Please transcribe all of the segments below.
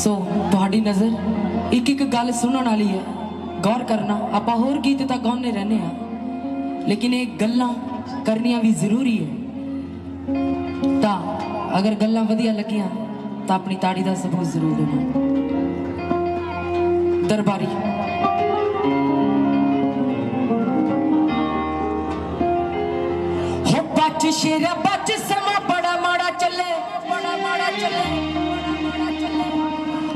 ਸੋ ਤੁਹਾਡੀ ਨਜ਼ਰ ਇੱਕ ਇੱਕ ਗੱਲ ਸੁਣਨ ਵਾਲੀ ਹੈ। ਗੌਰ ਕਰਨਾ, ਆਪਾਂ ਹੋਰ ਗੀਤ ਤਾਂ ਗਾਉਂਦੇ ਰਹਿੰਦੇ ਆ ਲੇਕਿਨ ਇਹ ਗੱਲਾਂ ਕਰਨੀਆਂ ਵੀ ਜ਼ਰੂਰੀ ਹੈ। ਤਾਂ ਅਗਰ ਗੱਲਾਂ ਵਧੀਆ ਲੱਗੀਆਂ, ਤਾਂ ਆਪਣੀ ਤਾੜੀ ਦਾ ਸਬੂਤ ਜ਼ਰੂਰ ਦੇਣਾ। ਦਰਬਾਰੀ। ਹੋ ਬੱਚ ਸ਼ੇਰ, ਬੱਚ ਸਮਾਂ, ਬੜਾ ਮਾੜਾ ਚੱਲੇ, ਬੜਾ ਮਾੜਾ ਚੱਲੇ।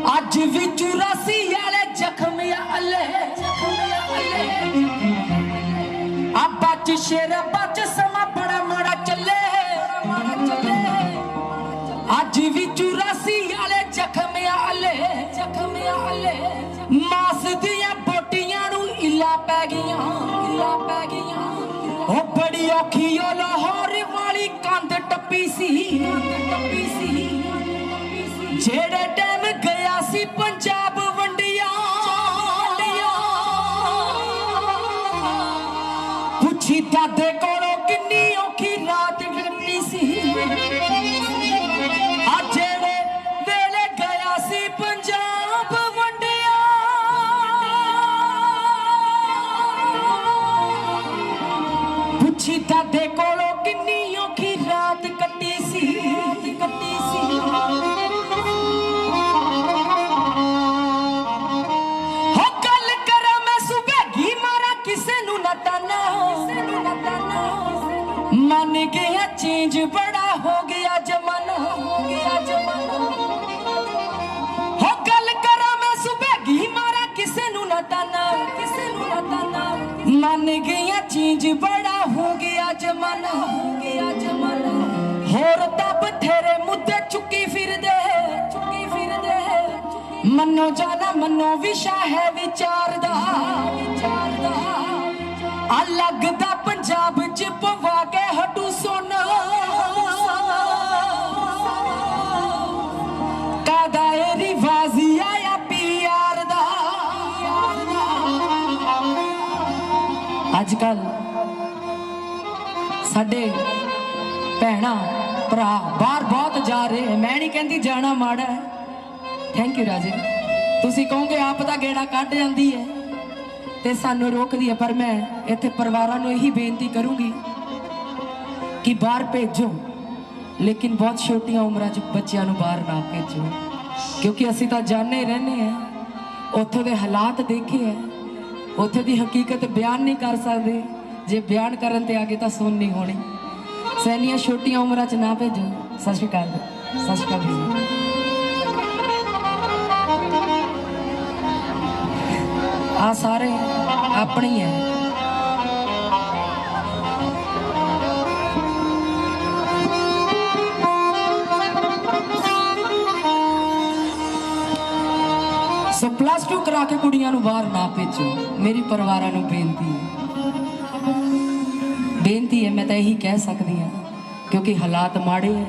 ਅੱਜ ਵੀ 84 ਵਾਲੇ ਜ਼ਖਮ ਆ ਅੱਲੇ ਆ ਬੱਚ ਸ਼ੇਰ ਬੱਚ ਸਮਾਂ ਬੜਾ ਮਾੜਾ ਚੱਲੇ। ਅੱਜ ਵੀ 84 ਵਾਲੇ ਜ਼ਖਮ ਆ ਅੱਲੇ ਜ਼ਖਮ ਆ ਅੱਲੇ ਮਾਸ ਦੀਆਂ ਬੋਟੀਆਂ ਨੂੰ ਇੱਲਾ ਪੈ ਗਈਆਂ। ਇੱਲਾ ਪੈ ਗਈਆਂ ਉਹ ਬੜੀ ਔਖੀ ਉਹ ਲਾਹੌਰ ਵਾਲੀ ਕੰਧ ਟੱਪੀ ਸੀ ਕੰਧ ਟੱਪੀ ਸੀ। ਜਿਹੜੇ ਗਿਆ ਚੇਂਜ ਬੜਾ ਹੋ ਗਿਆ ਜਮਾਨਾ ਹੋ ਗਿਆ ਜਮਾਨਾ ਹੋ ਗੱਲ ਕਰਾਂ ਮੈਂ ਸੁਬੇਗੀ ਮਾਰਾਂ, ਕਿਸੇ ਨੂੰ ਨਾ ਤਾਨਾ ਕਿਸੇ ਨੂੰ ਨਾ ਤਾਨਾ ਮੰਨ ਗਿਆ ਚੇਂਜ ਬੜਾ ਹੋ ਗਿਆ ਜਮਾਨਾ ਹੋ ਗਿਆ ਜਮਾਨਾ ਹੋਰ ਤਾਂ ਬਥੇਰੇ ਮੁੱਦੇ ਚੁੱਕੀ ਫਿਰਦੇ ਚੁੱਕੀ ਫਿਰਦੇ। ਮੰਨੋ ਜਾਣਾ ਮੰਨੋ ਵਿਸ਼ਾ ਹੈ ਵਿਚਾਰ ਦਾ ਵਿਚਾਰ ਦਾ। ਅਲੱਗ ਦਾ ਪੰਜਾਬ ਚ ਪਵਾ ਕੇ ਹਟੂ ਸੋਨਾ ਕਾਦਾ ਇਹ ਰਿਵਾਜ਼ੀ ਆਇਆ ਪਿਆਰ ਦਾ? ਅੱਜ ਕੱਲ ਸਾਡੇ ਭੈਣਾਂ, ਭਰਾ ਬਾਹਰ ਬਹੁਤ ਜਾ ਰਹੇ ਹੈ। ਮੈਂ ਨਹੀਂ ਕਹਿੰਦੀ ਜਾਣਾ ਮਾੜਾ ਹੈ। ਥੈਂਕ ਯੂ ਰਾਜੇ। ਤੁਸੀਂ ਕਹੋਗੇ ਆਪ ਦਾ ਗੇੜਾ ਕੱਢ ਜਾਂਦੀ ਹੈ। ਤੇ ਸਾਨੂੰ ਰੋਕਦੀ ਹੈ ਪਰ ਮੈਂ ਇੱਥੇ ਪਰਿਵਾਰਾਂ ਨੂੰ ਇਹੀ ਬੇਨਤੀ ਕਰੂੰਗੀ ਕਿ ਬਾਹਰ ਭੇਜੋ, ਲੇਕਿਨ ਬਹੁਤ ਛੋਟੀਆਂ ਉਮਰਾਂ 'ਚ ਬੱਚਿਆਂ ਨੂੰ ਬਾਹਰ ਨਾ ਭੇਜੋ, ਕਿਉਂਕਿ ਅਸੀਂ ਤਾਂ ਜਾਣੇ ਰਹਿੰਦੇ ਆ ਉੱਥੋਂ ਦੇ ਹਾਲਾਤ ਦੇਖੇ ਆ। ਉੱਥੇ ਦੀ ਹਕੀਕਤ ਬਿਆਨ ਨਹੀਂ ਕਰ ਸਕਦੇ। ਜੇ ਬਿਆਨ ਕਰਨ ਤੇ ਆਗੇ ਤਾਂ ਸੁਣ ਨਹੀਂ ਹੋਣੀ। ਸੈਨੀਆਂ ਛੋਟੀਆਂ ਉਮਰਾਂ 'ਚ ਨਾ ਭੇਜੋ। ਸਤਿ ਸ਼੍ਰੀ ਅਕਾਲ। ਸਤਿ ਸ਼੍ਰੀ ਅਕਾਲ ਆ ਸਾਰੇ ਆਪਣੇ ਹੈ। ਸੋ ਪਲੱਸ 2 ਕਰਾ ਕੇ ਕੁੜੀਆਂ ਨੂੰ ਬਾਹਰ ਨਾ ਭੇਜੋ। ਮੇਰੀ ਪਰਿਵਾਰਾਂ ਨੂੰ ਬੇਨਤੀ ਹੈ। ਬੇਨਤੀ ਹੈ, ਮੈਂ ਤਾਂ ਇਹੀ ਕਹਿ ਸਕਦੀ ਹਾਂ, ਕਿਉਂਕਿ ਹਾਲਾਤ ਮਾੜੇ ਹੈ।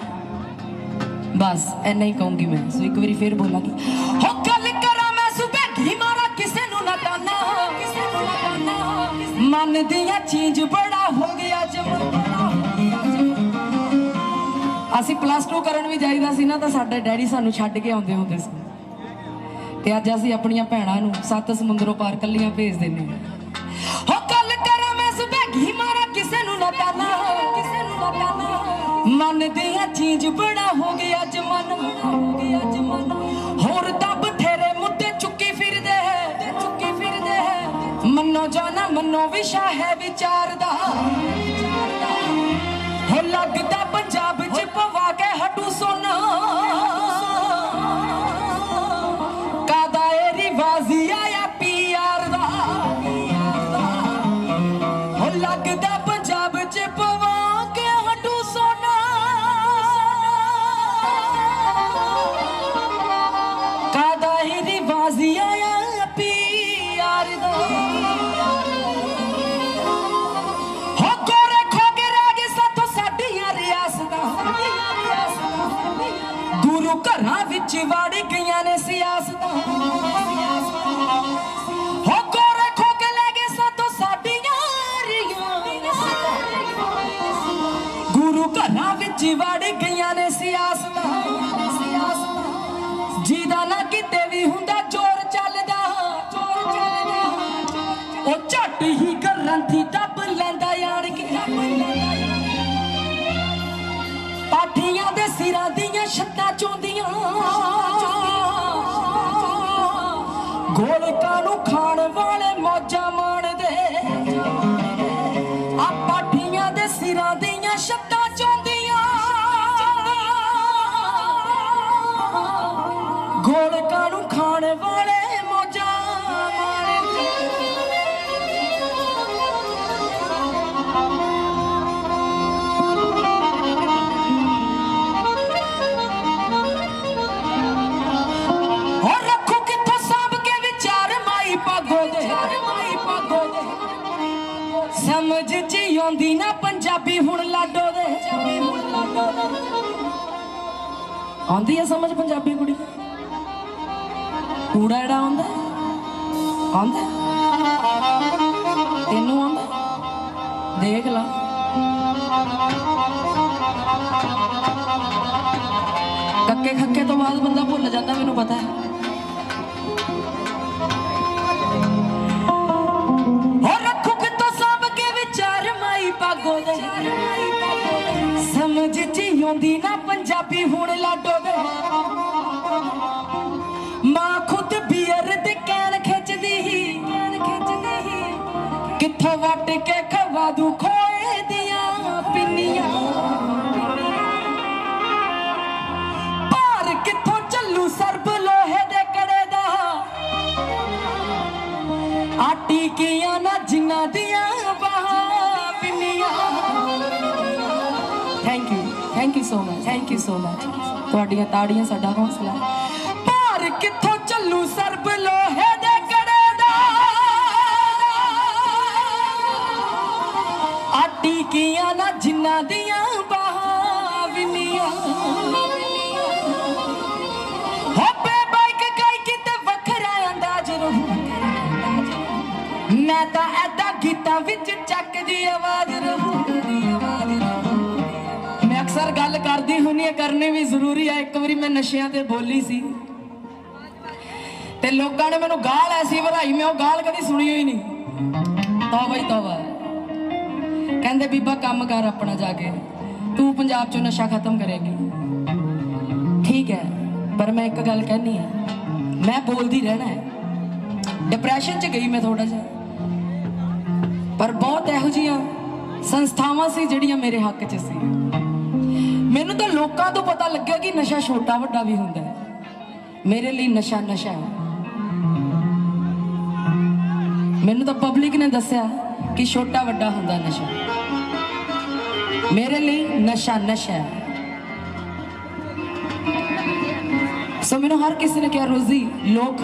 ਬਸ ਐਨਾ ਹੀ ਕਹੂੰਗੀ ਮੈਂ। ਸੋ ਇੱਕ ਵਾਰੀ ਫੇਰ ਬੋਲਾਂਗੀ। ਹੋ ਦੀਆਂ ਚੀਜ਼ ਬੜਾ ਹੋ ਗਿਆ ਜਮਾਨਾ ਅਸੀਂ ਪਲੱਸ 2 ਕਰਨ ਵੀ ਜਾਈਦਾ ਸੀ ਨਾ, ਤਾਂ ਸਾਡੇ ਡੈਡੀ ਸਾਨੂੰ ਛੱਡ ਕੇ ਆਉਂਦੇ ਹੁੰਦੇ ਸੀ। ਤੇ ਅੱਜ ਅਸੀਂ ਆਪਣੀਆਂ ਭੈਣਾਂ ਨੂੰ ਸੱਤ ਸਮੁੰਦਰੋਂ ਪਾਰ ਕੱਲੀਆਂ ਭੇਜ ਦਿੰਨੇ ਹੋ। ਗੱਲ ਕਰਾਂ ਮੈਂ ਸੁਬੇਗੀ ਮਾਰਾ ਕਿਸੇ ਨੂੰ ਨਾ ਤਾਨਾ ਕਿਸੇ ਨੂੰ ਨਾ ਤਾਨਾ ਮਨ ਦੀਆਂ ਚੀਜ਼ ਬੜਾ ਹੋ ਗਿਆ ਜਮਾਨਾ ਹੋ ਗਿਆ ਜਮਾਨਾ ਹੋਰ ਤਾਂ ਮੰਨੋ ਜਾਣਾ ਮੰਨੋ ਵਿਸ਼ਾ ਹੈ ਵਿਚਾਰ ਦਾ ਲੰਥੀ ਦੱਬ ਲੈਂਦਾ ਯਾਰ ਕਿ ਦੱਬ ਲੈਂਦਾ ਪਾਠੀਆਂ ਦੇ ਸਿਰਾਂ ਦੀਆਂ ਛੱਤਾਂ ਚੋਂਦੀਆਂ। ਗੋਲਕਾਂ ਨੂੰ ਖਾਣ ਵਾਲੇ ਮੌਜਾਂ ਆਉਂਦੀ ਨਾ ਪੰਜਾਬੀ ਹੁਣ ਲਾਡੋ ਦੇ। ਆਉਂਦੀ ਆ ਸਮਝ ਪੰਜਾਬੀ ਕੁੜੀ? ਕੂੜਾ ਜਿਹੜਾ ਆਉਂਦਾ ਆਉਂਦਾ। ਤੈਨੂੰ ਆਉਂਦਾ। ਦੇਖ ਲਾ। ਕੱਕੇ ਖੱਕੇ ਤੋਂ ਬਾਅਦ ਬੰਦਾ ਭੁੱਲ ਜਾਂਦਾ, ਮੈਨੂੰ ਪਤਾ ਹੈ। ਮਾਈ ਦੇ। ਸਮਝ ਚ ਆਉਂਦੀ ਨਾ ਪੰਜਾਬੀ ਹੁਣ ਲਾਡੋ ਦੇ। ਮਾਂ ਖੁਦ ਬੀਅਰ ਤੇ ਕੈਨ ਖਿੱਚਦੀ ਖਿੱਚਦੀ ਹੀ ਕਿੱਥੋਂ ਵੱਟ ਕੇ ਖਵਾ ਦੂ ਖੋਏ ਥੈਂਕ ਯੂ ਸੋ ਮਚ ਤੁਹਾਡੀਆਂ ਤਾੜੀਆਂ ਸਾਡਾ ਹੌਸਲਾ ਭਾਰ ਕਿੱਥੋਂ ਚੱਲੂ ਸਰਬ ਲੋਹੇ ਦੇ ਕੜੇ ਦਾ? ਆਟੀ ਕੀਆਂ ਨਾ ਜਿੰਨਾ ਦੀਆਂ ਬਾਹਾਂ ਵਿੰਨੀਆਂ। ਹੋਪੇ ਬਾਈਕ ਗਾਈ ਕਿਤੇ ਵੱਖਰਾ ਅੰਦਾਜ਼ ਰਹੂ। ਮੈਂ ਤਾਂ ਐਦਾ ਗੀਤਾਂ ਵਿੱਚ ਚੱਕਦੀ ਆਵਾਜ਼ ਰਹੂ। ਕਰਦੀ ਹੁੰਨੀ ਆ, ਕਰਨੀ ਵੀ ਜ਼ਰੂਰੀ ਆ। ਇੱਕ ਵਾਰੀ ਮੈਂ ਨਸ਼ਿਆਂ ਤੇ ਬੋਲੀ ਸੀ। ਤੇ ਲੋਕਾਂ ਨੇ ਮੈਨੂੰ ਗਾਲ ਐਸੀ ਵਧਾਈ, ਮੈਂ ਉਹ ਗਾਲ ਕਦੀ ਸੁਣੀ ਹੋਈ ਨਹੀਂ। ਤੌਬਾ ਹੀ ਤੌਬਾ। ਕਹਿੰਦੇ, ਬੀਬਾ, ਕੰਮ ਕਰ ਆਪਣਾ ਜਾ ਕੇ। ਤੂੰ ਪੰਜਾਬ ਚੋਂ ਨਸ਼ਾ ਖਤਮ ਕਰੇਗੀ। ਠੀਕ ਹੈ, ਪਰ ਮੈਂ ਇੱਕ ਗੱਲ ਕਹਿਣੀ ਆ ਮੈਂ ਬੋਲਦੀ ਰਹਿਣਾ ਹੈ। ਡਿਪਰੈਸ਼ਨ ਚ ਗਈ ਮੈਂ ਥੋੜਾ ਜਿਹਾ। ਪਰ ਬਹੁਤ ਇਹੋ ਜੀਆਂ ਸੰਸਥਾਵਾਂ ਸੀ ਜਿਹੜੀਆਂ ਮੇਰੇ ਹੱਕ 'ਚ ਸੀ। ਮੈਨੂੰ ਤਾਂ ਲੋਕਾਂ ਤੋਂ ਪਤਾ ਲੱਗਿਆ ਕਿ ਨਸ਼ਾ ਛੋਟਾ ਵੱਡਾ ਵੀ ਹੁੰਦਾ ਹੈ। ਮੇਰੇ ਲਈ ਨਸ਼ਾ ਨਸ਼ਾ ਹੈ। ਮੈਨੂੰ ਤਾਂ ਪਬਲਿਕ ਨੇ ਦੱਸਿਆ ਕਿ ਛੋਟਾ ਵੱਡਾ ਹੁੰਦਾ ਨਸ਼ਾ। ਮੇਰੇ ਲਈ ਨਸ਼ਾ ਨਸ਼ਾ ਹੈ। ਸੋ ਮੈਨੂੰ ਹਰ ਕਿਸੇ ਨੇ ਕਿਹਾ, ਰੋਜ਼ੀ ਲੋਕ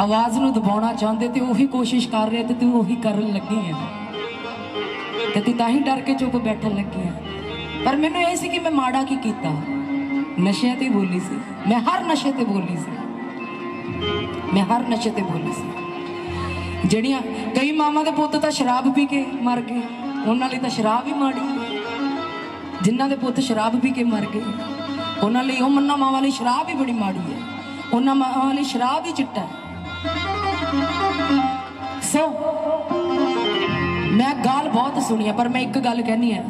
ਆਵਾਜ਼ ਨੂੰ ਦਬਾਉਣਾ ਚਾਹੁੰਦੇ ਤੇ ਉਹੀ ਕੋਸ਼ਿਸ਼ ਕਰ ਰਹੇ ਤੇ ਤੂੰ ਉਹੀ ਕਰਨ ਲੱਗੀ ਹੈ। ਤੇ ਤੂੰ ਤਾਂ ਹੀ ਡਰ ਕੇ ਚੁੱਪ ਬੈਠਣ ਲੱਗੀ ਹੈ। ਪਰ ਮੈਨੂੰ ਇਹ ਸੀ ਕਿ ਮੈਂ ਮਾੜਾ ਕੀ ਕੀਤਾ। ਨਸ਼ਿਆਂ ਤੇ ਬੋਲੀ ਸੀ। ਮੈਂ ਹਰ ਨਸ਼ੇ ਤੇ ਬੋਲੀ ਸੀ। ਮੈਂ ਹਰ ਨਸ਼ੇ ਤੇ ਬੋਲੀ ਸੀ। ਜਿਹੜੀਆਂ ਕਈ ਮਾਮਾ ਦੇ ਪੁੱਤ ਤਾਂ ਸ਼ਰਾਬ ਪੀ ਕੇ ਮਰ ਗਏ। ਉਹਨਾਂ ਲਈ ਤਾਂ ਸ਼ਰਾਬ ਹੀ ਮਾੜੀ ਹੈ। ਜਿਨ੍ਹਾਂ ਦੇ ਪੁੱਤ ਸ਼ਰਾਬ ਪੀ ਕੇ ਮਰ ਗਏ। ਉਹਨਾਂ ਲਈ ਉਹ ਮੰਨਾ ਮਾਵਾਂ ਲਈ ਸ਼ਰਾਬ ਹੀ ਬੜੀ ਮਾੜੀ ਹੈ। ਉਹਨਾਂ ਮਾਵਾਂ ਲਈ ਸ਼ਰਾਬ ਹੀ ਚਿੱਟਾ ਹੈ। ਸੋ ਮੈਂ ਗਾਲ ਬਹੁਤ ਸੁਣੀ ਹੈ, ਪਰ ਮੈਂ ਇੱਕ ਗੱਲ ਕਹਿਣੀ ਹੈ।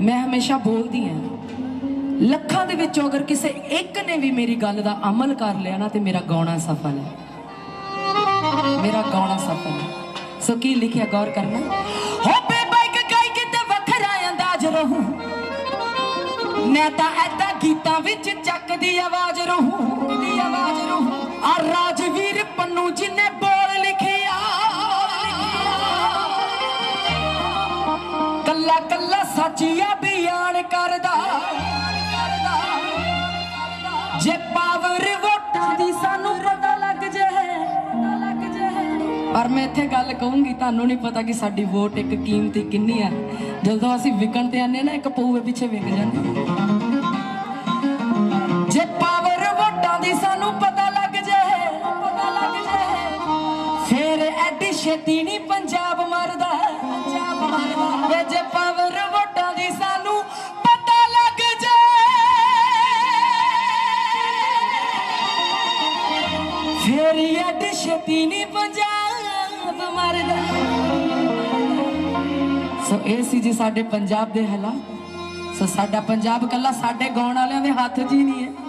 ਮੈਂ ਹਮੇਸ਼ਾ ਬੋਲਦੀ ਹਾਂ, ਲੱਖਾਂ ਦੇ ਵਿੱਚੋਂ ਅਗਰ ਕਿਸੇ ਇੱਕ ਨੇ ਵੀ ਮੇਰੀ ਗੱਲ ਦਾ ਅਮਲ ਕਰ ਲਿਆ ਨਾ, ਤੇ ਮੇਰਾ ਗਾਉਣਾ ਸਫਲ ਹੈ। ਮੇਰਾ ਗਾਉਣਾ ਸਫਲ ਹੈ। ਸੋ ਕੀ ਲਿਖਿਆ, ਗੌਰ ਕਰਨਾ? ਹੋ ਬੇਬਾ ਗਾਈ ਕਿਤੇ ਵੱਖਰਾ ਅੰਦਾਜ਼ ਰਹੂ। ਮੈਂ ਤਾਂ ਐਦਾਂ ਗੀਤਾਂ ਵਿੱਚ ਚੱਕਦੀ ਆਵਾਜ਼ ਰਹੂੰ ਦੀ ਆਵਾਜ਼ ਰਹੂ। ਆ ਰਾਜਵੀਰ ਪੰਨੂ ਜਿਨੇ ਬੋਲ ਲਿਖਿਆ। ਕੱਲਾ ਕੱਲਾ ਸੱਚੀਆ ਬਿਆਨ ਕਰਦਾ। ਜੇ ਪਾਵਰ ਵੋਟਾਂ ਦੀ ਸਾਨੂੰ ਪਤਾ ਲੱਗ ਜੇ। ਪਰ ਮੈਂ ਇੱਥੇ ਗੱਲ ਕਹੂੰਗੀ, ਤੁਹਾਨੂੰ ਨਹੀਂ ਪਤਾ ਕਿ ਸਾਡੀ ਵੋਟ ਇੱਕ ਕੀਮਤੀ ਕਿੰਨੀ ਆ। ਜਦੋਂ ਅਸੀਂ ਵਿਕਣ ਤੇ ਆਨੇ ਨਾ, ਇੱਕ ਪਊਏ ਪਿੱਛੇ ਵਿਕ ਜਾਂਦੇ ਜੇ ਪਾਵਰ ਵੋਟਾਂ ਦੀ ਸਾਨੂੰ ਪਤਾ ਲੱਗ ਜੇ ਪਤਾ ਲੱਗ ਜੇ, ਫੇਰ ਐਡੀ ਛੇਤੀ ਨਹੀਂ ਇਹ ਸੀ ਜੀ ਸਾਡੇ ਪੰਜਾਬ ਦੇ ਹਾਲਾਤ। ਸੋ ਸਾਡਾ ਪੰਜਾਬ ਕੱਲਾ ਸਾਡੇ ਗਾਉਣ ਵਾਲਿਆਂ ਦੇ ਹੱਥ 'ਚ ਹੀ ਨਹੀਂ ਹੈ।